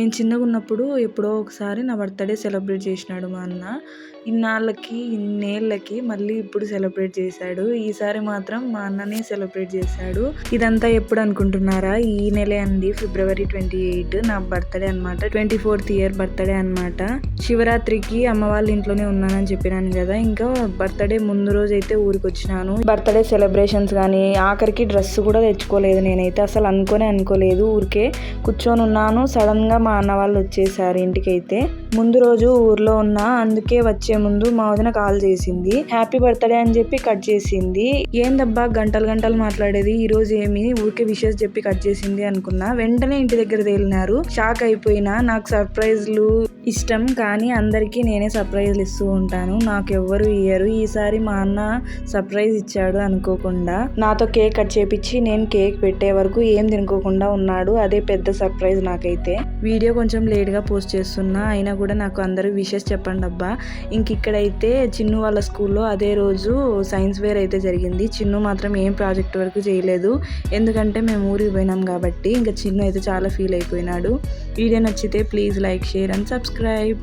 నేను చిన్నగా ఉన్నప్పుడు ఎప్పుడో ఒకసారి నా బర్త్డే సెలబ్రేట్ చేసినాడు మా అన్న. ఇన్నాళ్ళకి ఇన్నేళ్ళకి మళ్ళీ ఇప్పుడు సెలబ్రేట్ చేశాడు. ఈసారి మాత్రం మా అన్ననే సెలబ్రేట్ చేశాడు. ఇదంతా ఎప్పుడు అనుకుంటున్నారా? ఈ నెలే అండి ఫిబ్రవరి ట్వంటీ ఎయిట్. నా బర్త్డే అనమాట ట్వంటీ ఫోర్త్ ఇయర్ బర్త్డే అనమాట శివరాత్రికి అమ్మ వాళ్ళ ఇంట్లోనే ఉన్నానని చెప్పినాను కదా. ఇంకా బర్త్డే ముందు రోజు అయితే ఊరికి వచ్చినాను బర్త్డే సెలబ్రేషన్స్ కానీ ఆఖరికి డ్రెస్ కూడా తెచ్చుకోలేదు నేనైతే. అసలు అనుకోనే అనుకోలేదు. ఊరికే కూర్చొని ఉన్నాను సడన్గా మా అన్న వాళ్ళు వచ్చేసారు ఇంటికైతే. ముందు రోజు ఊర్లో ఉన్నా అందుకే వచ్చే ముందు మా వదిన కాల్ చేసింది. హ్యాపీ బర్త్డే అని చెప్పి కట్ చేసింది. ఏందబ్బా గంటలు గంటలు మాట్లాడేది? ఈ రోజు ఏమి? ఊరికే విషెస్ చెప్పి కట్ చేసింది అనుకున్నా. వెంటనే ఇంటి దగ్గర తేలినారు. షాక్ అయిపోయినా నాకు సర్ప్రైజ్లు ఇష్టం కానీ అందరికీ నేనే సర్ప్రైజ్లు ఇస్తూ ఉంటాను. నాకు ఎవ్వరు ఇయ్యరు. ఈసారి మా అన్న సర్ప్రైజ్ ఇచ్చాడు అనుకోకుండా నాతో కేక్ కట్ చేపించి నేను కేక్ పెట్టే వరకు ఏం తినుకోకుండా ఉన్నాడు. అదే పెద్ద సర్ప్రైజ్ నాకైతే. వీడియో కొంచెం లేట్గా పోస్ట్ చేస్తున్నా అయినా కూడా నాకు అందరూ విషెస్ చెప్పండి అబ్బా. ఇంక ఇక్కడైతే చిన్ను వాళ్ళ స్కూల్లో అదే రోజు సైన్స్ వేర్ అయితే జరిగింది. చిన్ను మాత్రం ఏం ప్రాజెక్ట్ వరకు చేయలేదు. ఎందుకంటే మేము ఊరికి పోయినాం కాబట్టి ఇంకా చిన్ను అయితే చాలా ఫీల్ అయిపోయినాడు. వీడియో నచ్చితే please like share and subscribe.